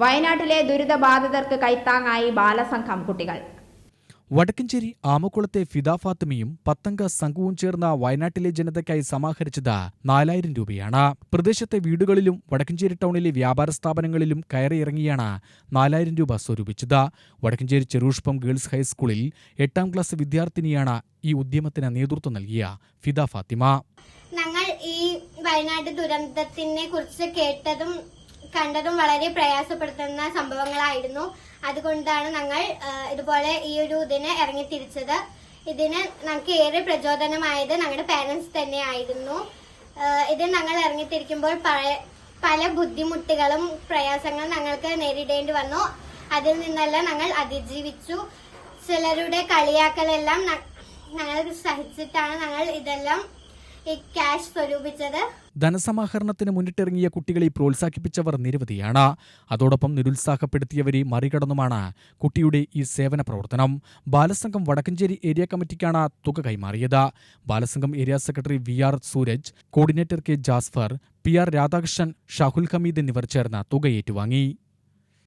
വയനാട്ടിലെ ദുരിതബാധിതർക്ക് കൈത്താങ്ങായി ബാലസംഘം കുട്ടികൾ. വടക്കഞ്ചേരി ആമക്കുളത്തെ ഫിദ ഫാത്തിമയും പത്തംഗ സംഘവും ചേർന്ന വയനാട്ടിലെ ജനതയ്ക്കായി സമാഹരിച്ചത് നാലായിരം രൂപയാണ്. പ്രദേശത്തെ വീടുകളിലും വടക്കഞ്ചേരി ടൗണിലെ വ്യാപാര സ്ഥാപനങ്ങളിലും കയറിയിറങ്ങിയാണ് നാലായിരം രൂപ സ്വരൂപിച്ചത്. വടക്കഞ്ചേരി ചെറുഷ്പം ഗേൾസ് ഹൈസ്കൂളിൽ എട്ടാം ക്ലാസ് വിദ്യാർത്ഥിനിയാണ് ഈ ഉദ്യമത്തിന് നേതൃത്വം നൽകിയ ഫിദ ഫാത്തിമ. ഞങ്ങൾ ഈ വയനാട് ദുരന്തത്തിനെ കുറിച്ച് കേട്ടതും കണ്ടതും വളരെ പ്രയാസപ്പെടുത്തുന്ന സംഭവങ്ങളായിരുന്നു. അതുകൊണ്ടാണ് ഞങ്ങൾ ഇതുപോലെ ഈ ഒരു ഇതിന് ഇറങ്ങിത്തിരിച്ചത് ഇതിന് ഞങ്ങൾക്ക് ഏറെ പ്രചോദനമായത് ഞങ്ങളുടെ പേരൻസ് തന്നെയായിരുന്നു. ആ, ഇതിൽ ഞങ്ങൾ ഇറങ്ങിത്തിരിക്കുമ്പോൾ പല ബുദ്ധിമുട്ടുകളും പ്രയാസങ്ങളും ഞങ്ങൾക്ക് നേരിടേണ്ടി വന്നു. അതിൽ നിന്നെല്ലാം ഞങ്ങൾ അതിജീവിച്ചു. ചിലരുടെ കളിയാക്കലെല്ലാം ഞങ്ങൾ സഹിച്ചിട്ടാണ് ഞങ്ങൾ ഇതെല്ലാം ക്യാഷ് ധനസമാഹരണത്തിന് മുന്നിട്ടിറങ്ങിയ കുട്ടികളെ പ്രോത്സാഹിപ്പിച്ചവർ നിരവധിയാണ്. അതോടൊപ്പം നിരുത്സാഹപ്പെടുത്തിയവരെ മറികടന്നുമാണ് കുട്ടിയുടെ ഈ സേവന പ്രവർത്തനം. ബാലസംഘം വടക്കഞ്ചേരി ഏരിയ കമ്മിറ്റിക്കാണ് തുക കൈമാറിയത്. Balasangham area secretary V R Suraj coordinator K Jasfar P R Radhakrishnan Shahul Hameed എന്നിവർ ചേർന്ന് തുക ഏറ്റുവാങ്ങി